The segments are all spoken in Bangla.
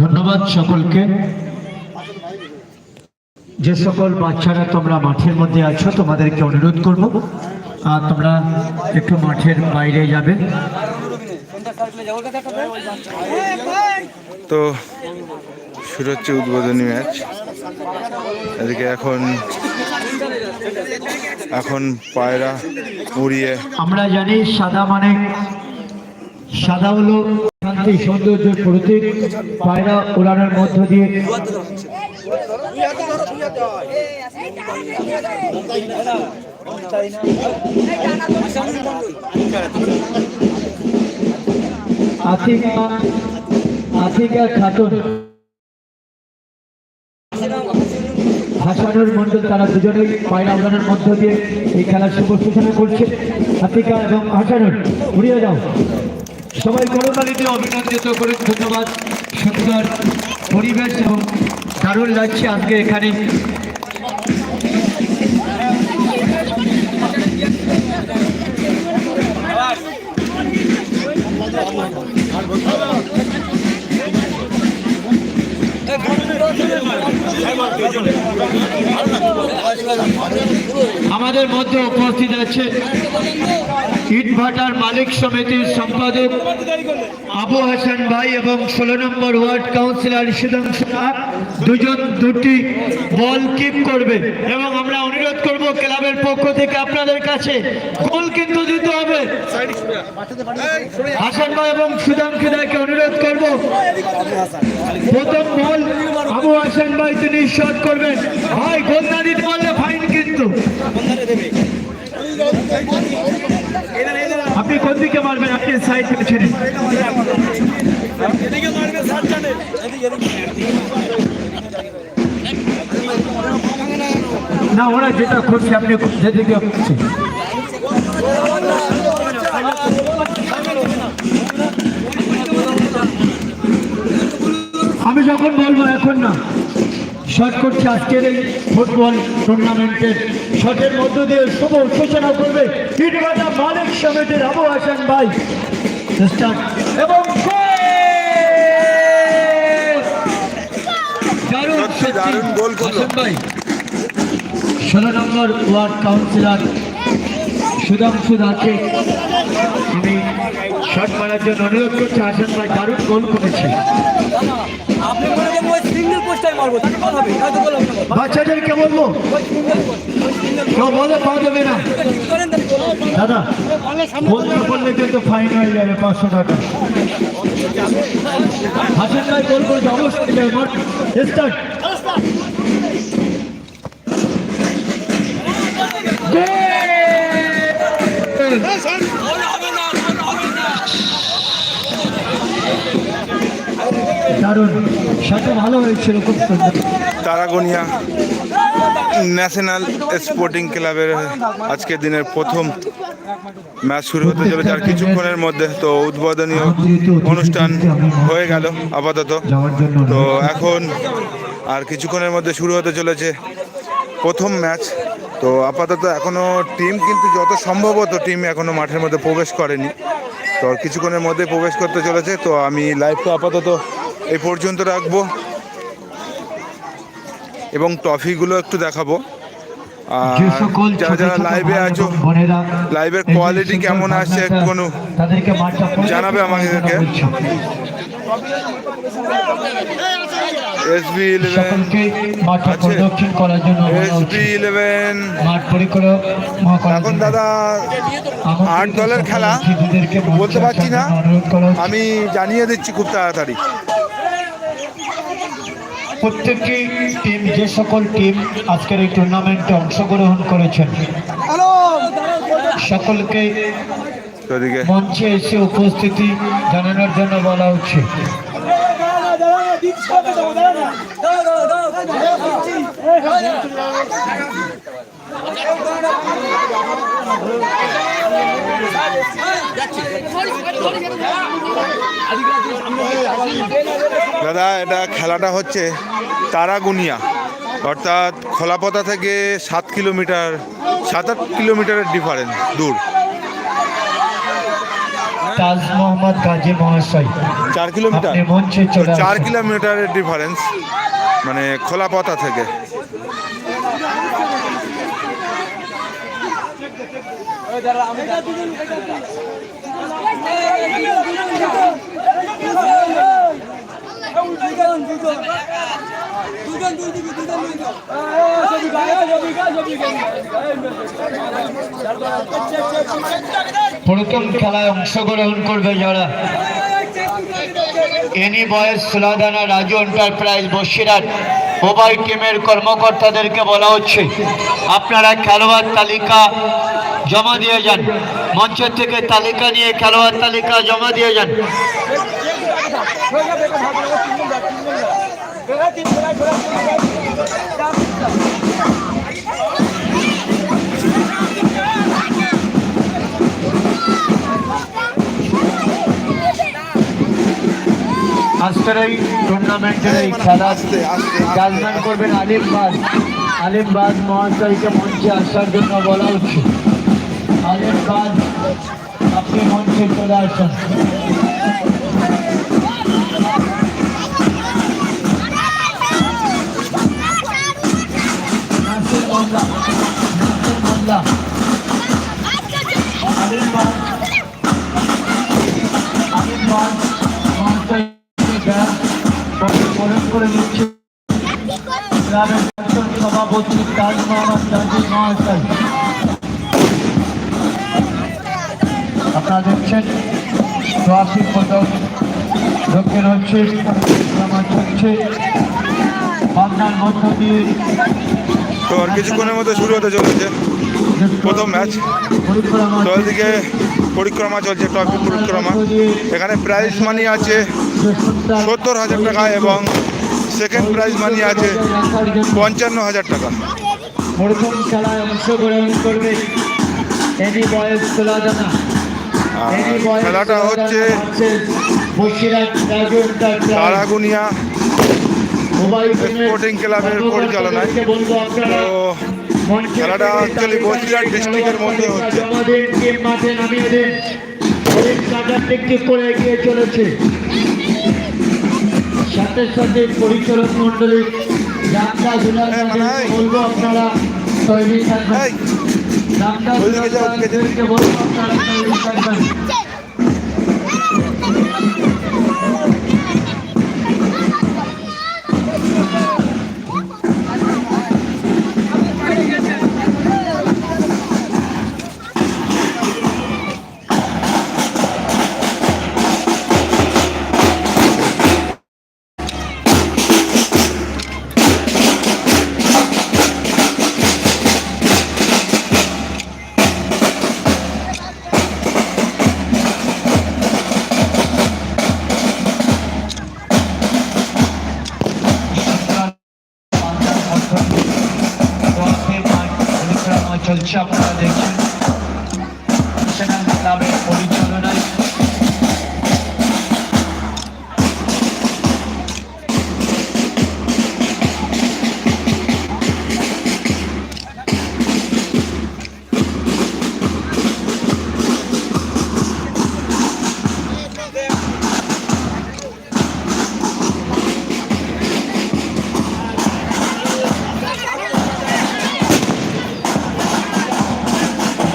ধন্যবাদ সকলকে। যে সকল বাচ্চারা তোমরা মাঠের মধ্যে আছো, তোমাদেরকে অনুরোধ করব আর তোমরা একটু মাঠের বাইরে যাবে। তো শুরু হচ্ছে উদ্বোধনী ম্যাচ। এদিকে এখন এখন পায়রা উড়িয়ে। আমরা জানি সাদা মানে সাদা হলো শান্তি সৌন্দর্যের প্রতীক পায়রা উড়ানোর মধ্য দিয়ে আথিকা খাতুন হাসানুর মন্ডল তারা দুজনেই পায়রা উড়ানোর মধ্য দিয়ে এই খেলার শুভ সূচনা করছে আতিকা এবং হাসানুর উড়িয়ে যাও সবাই করতালিতে অভিনন্দিত করে ধন্যবাদ সুন্দর পরিবেশ এবং দারুণ লাগছে আজকে এখানে Thank you. আমাদের মধ্যে উপস্থিত আছে ইটভাটার মালিক সমিতির সম্পাদক আবু হাসান ভাই এবং ষোলো নম্বর ওয়ার্ড কাউন্সিলর সুধাংশু দুজন দুটি বল কিপ করবে এবং আমরা অনুরোধ করব ক্লাবের পক্ষ থেকে আপনাদের কাছে গোল কিন্তু দিতে হবে। হাসান ভাই এবং সুধাংশু দাকে অনুরোধ করব। প্রথম বল আবু হাসান ভাই তিনি শট করবেন। ভাই গোল না দিতে পারলে ফাইন কিন্তু। আপনি কোন দিকে মারবেন? আপনি সাইড পেছনে নিন। না, ওরা যেটা করছে, আপনি যেদিকে করছে আমি যখন বলব, এখন না। শট করছে আজকের এই ফুটবল টুর্নামেন্টের শটের মধ্য দিয়ে শুভ সূচনা করবে ইটভাটা মালিক সমিতির আবু হাসান ভাই। এবং! দারুণ গোল হাসান ভাই ষোলো নম্বর ওয়ার্ড কাউন্সিলর সুধাংশু দাকে আমি শট মারার জন্য অনুরোধ করছি হাসান ভাই দারুণ গোল করেছে। বাচ্চাদেরকে বলব? কেউ বলে পা দেবে না। দাদা বলতে বললে কিন্তু ফাইন হয়ে যাবে পাঁচশো টাকা। হাসান ভাই গোল করেছে অবশ্যই স্টার্ট দারুণ। তারাগনিয়া ন্যাশনাল স্পোর্টিং ক্লাবের আজকের দিনের প্রথম ম্যাচ শুরু হতে চলেছে। আর কিছুক্ষণের মধ্যে তো উদ্বোধনীয় অনুষ্ঠান হয়ে গেল আপাতত। তো এখন আর কিছুক্ষণের মধ্যে শুরু হতে চলেছে প্রথম ম্যাচ। তো আপাতত এখনও টিম কিন্তু যত সম্ভবত টিম এখনও মাঠের মধ্যে প্রবেশ করেনি। তো কিছুক্ষণের মধ্যে প্রবেশ করতে চলেছে। তো আমি লাইভটা আপাতত এই পর্যন্ত রাখব। এবং ট্রফিগুলো একটু দেখাবো। আর যারা যারা লাইভে আছো লাইভের কোয়ালিটি কেমন আসছে পরিদর্শন জানাবে আমাদেরকে। এসবি ইলেভেন সকলকে মাঠটা করার জন্য এসবি ইলেভেন মাঠ পরিক্রমা করার এখন দাদা আট দলের খেলা। বলতে পারছি না। আমি জানিয়ে দিচ্ছি খুব তাড়াতাড়ি। প্রত্যেকটি টিম যে সকল টিম আজকের এই টুর্নামেন্টে অংশগ্রহণ করেছেন সকলকে মঞ্চে এসে উপস্থিতি জানানোর জন্য বলা হচ্ছে। দাদা, এটা খেলাটা হচ্ছে তারাগুনিয়া, অর্থাৎ খোলাপথা থেকে সাত কিলোমিটার, সাত আট কিলোমিটারের ডিফারেন্স দূর। তাজ মোহাম্মদ গাজী মহাশয়। চার কিলোমিটার? মঞ্চে চার কিলোমিটারের ডিফারেন্স মানে খোলাপথা থেকে। দুজন প্রথম খেলায় অংশগ্রহণ করবে যারা। এনি বয়েস সুলাদানা, রাজু এন্টারপ্রাইজ বসিরহাট মোবাইল টিমের কর্মকর্তাদেরকে বলা হচ্ছে, আপনারা খেলোয়াড় তালিকা জমা দিয়ে যান। মঞ্চের থেকে তালিকা নিয়ে খেলোয়াড় তালিকা জমা দিয়ে যান। আজকের এই টুর্নামেন্টের এই খেলা আস্তে, আস্তে, আস্তে। জাজমেন্ট করবেন আলিমবাদ আলিমবাদ মহাশয়কে মঞ্চে আসার জন্য বলা হচ্ছে। আলিমবাদ আপনি মঞ্চে চলে আসুন। মোহাম্মদ আপনারা দেখছেন ট্রাফিক পদক দক্ষিণ হচ্ছে চলছে পাবনার মধ্য তো আর কিছুক্ষণের মধ্যে শুরু হতে চলেছে প্রথম ম্যাচ। তো ওইদিকে পরিক্রমা চলছে ট্রফি পরিক্রমা। এখানে প্রাইজ মানি আছে সত্তর হাজার টাকা এবং সেকেন্ড প্রাইজ মানি আছে পঞ্চান্ন হাজার টাকা। প্রথম খেলায় অংশগ্রহণ করবে খেলাটা হচ্ছে তারাগুনিয়া। স্পোর্টিং ক্লাবের পরিচালনায়। তো খেলাটা তালিকা বসিরহাট district-এর মধ্যে হচ্ছে। করে এগিয়ে চলেছে সাথে সাথে পরিচালক মন্ডলী যাত্রা জুলার হ্যাঁ, বলব আপনারা তৈরি থাকবেন এই, যাত্রা ওইদিকে যাও, ওইদিকে যাও। জুলারকে বলব আপনারা তৈরি থাকবেন আপনারা দেখছেন ন্যাশনাল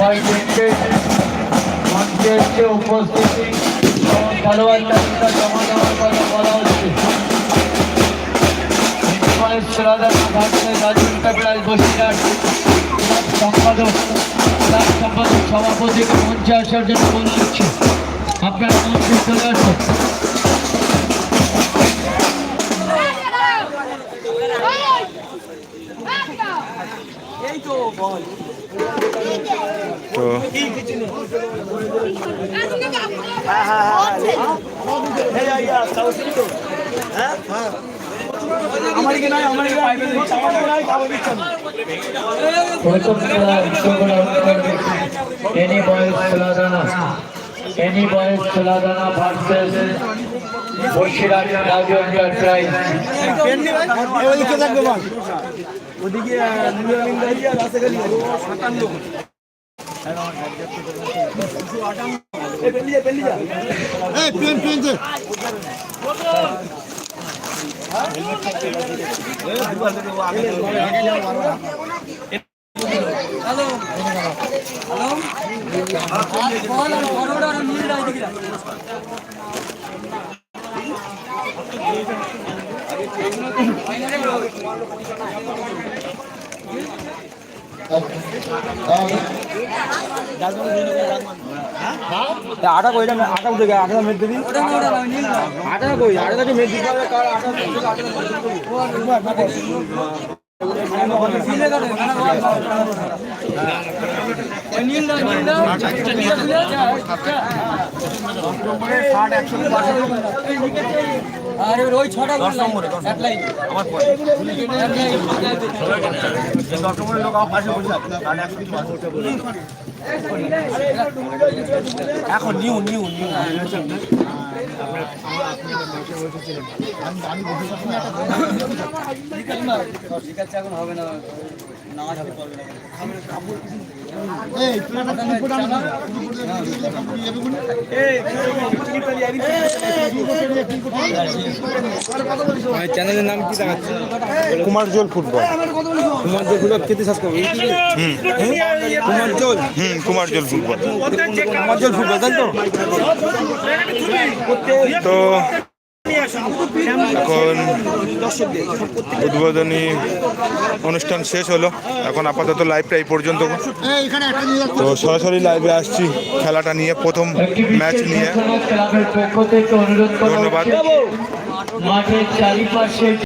উভয়কে মঞ্চে এসে উপস্থিতি খেলোয়াড় জমা দেওয়ার কথা বলা হচ্ছে সম্পাদক ক্লাব সম্পাদক সভাপতিকে মঞ্চে আসার জন্য বলা হচ্ছে আপনারা মঞ্চে চলে আসুন এই তো বল। তো হ্যাঁ এনি বয়েস খেলাদানা এনি বয়েস খেলাদানা ভার্সেস বসিরহাট ওদিকে সাতান্ন। পেলিয়ে আটা কই আটা উঠে গেছে আটা মেট দিবি? আটা কই? আটা মেট দিতে হবে আটা? আরে ওই ছটা এখন নিউ নিউ নিউ এখন হবে না না আসতে পারবে না ফুটবল ফুটবল চ্যানেলের নাম কি দেখাচ্ছে কুমারজল ফুটবল তোমার যে গুলো খেতে সাজ করবে তোমার জল হুম কুমারজল ফুটবল জল ফুটবল তাই তো? তো এখন উদ্বোধনী অনুষ্ঠান শেষ হলো। এখন আপাতত লাইভটা এই পর্যন্ত। তো সরাসরি লাইভে আসছি খেলাটা নিয়ে, প্রথম ম্যাচ নিয়ে। ধন্যবাদ। মাঠের চারিপাশে